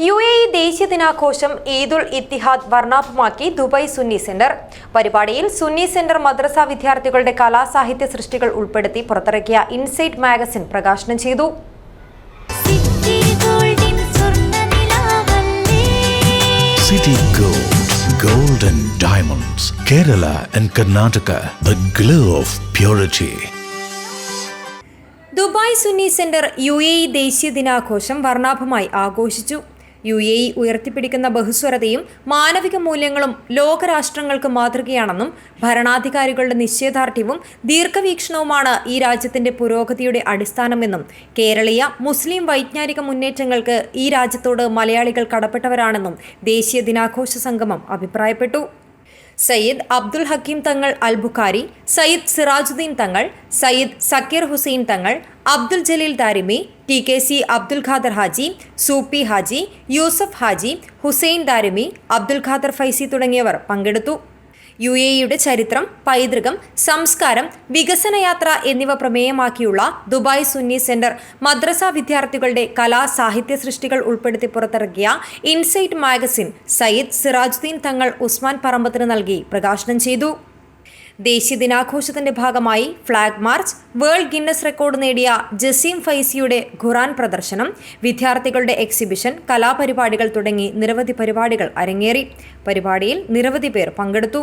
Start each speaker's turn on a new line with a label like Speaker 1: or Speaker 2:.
Speaker 1: U A E ദേശീയ ദിനാഘോഷം Eid ul Etihad വർണാഭമാക്കി ദുബായ് സുന്നി സെന്റർ. പരിപാടിയിൽ സുന്നി സെന്റർ മദ്രസ വിദ്യാർത്ഥികളുടെ കലാസാഹിത്യ സൃഷ്ടികൾ ഉൾപ്പെടുത്തി പുറത്തിറക്കിയ ഇൻസൈറ്റ് മാഗസിൻ പ്രകാശനം ചെയ്തു.
Speaker 2: City Gold, Gold and Diamonds, Kerala and Karnataka, the glow of purity.
Speaker 1: Dubai Sunni centre U A E ദേശീയ ദിനാഘോഷം വർണാഭമായി ആഘോഷിച്ചു. യു എ ഇ ഉയർത്തിപ്പിടിക്കുന്ന ബഹുസ്വരതയും മാനവിക മൂല്യങ്ങളും ലോകരാഷ്ട്രങ്ങൾക്ക് മാതൃകയാണെന്നും ഭരണാധികാരികളുടെ നിശ്ചയദാർഢ്യവും ദീർഘവീക്ഷണവുമാണ് ഈ രാജ്യത്തിന്റെ പുരോഗതിയുടെ അടിസ്ഥാനമെന്നും കേരളീയ മുസ്ലിം വൈജ്ഞാനിക മുന്നേറ്റങ്ങൾക്ക് ഈ രാജ്യത്തോട് മലയാളികൾ കടപ്പെട്ടവരാണെന്നും ദേശീയ ദിനാഘോഷ സംഗമം അഭിപ്രായപ്പെട്ടു. സയ്യിദ് അബ്ദുൽ ഹക്കീം തങ്ങൾ അൽ ബുഖാരി സയ്യിദ് സിറാജുദ്ദീൻ തങ്ങൾ Sayyid Sakeer Hussain Thangal Abdul Jaleel Darimi T K C Abdul Khader Haji Soopi Haji Yusuf Haji Hussain Darimi Abdul Khader Faizi തുടങ്ങിയവർ പങ്കെടുത്തു. യു എ ഇയുടെ ചരിത്രം പൈതൃകം സംസ്കാരം വികസനയാത്ര എന്നിവ പ്രമേയമാക്കിയുള്ള ദുബായ് സുന്നി സെന്റർ മദ്രസ വിദ്യാർത്ഥികളുടെ കലാ സാഹിത്യ സൃഷ്ടികൾ ഉൾപ്പെടുത്തി പുറത്തിറക്കിയ ഇൻസൈറ്റ് മാഗസിൻ സയ്യിദ് സിറാജുദ്ദീൻ തങ്ങൾ ഉസ്മാൻ പറമ്പത്തിന് നൽകി പ്രകാശനം ചെയ്തു. ദേശീയ ദിനാഘോഷത്തിന്റെ ഭാഗമായി flag march world Guinness record നേടിയ ജസീം ഫൈസിയുടെ ഖുറാൻ പ്രദർശനം വിദ്യാർത്ഥികളുടെ എക്സിബിഷൻ കലാപരിപാടികൾ തുടങ്ങി നിരവധി പരിപാടികൾ അരങ്ങേറി. പരിപാടിയിൽ നിരവധി പേർ പങ്കെടുത്തു.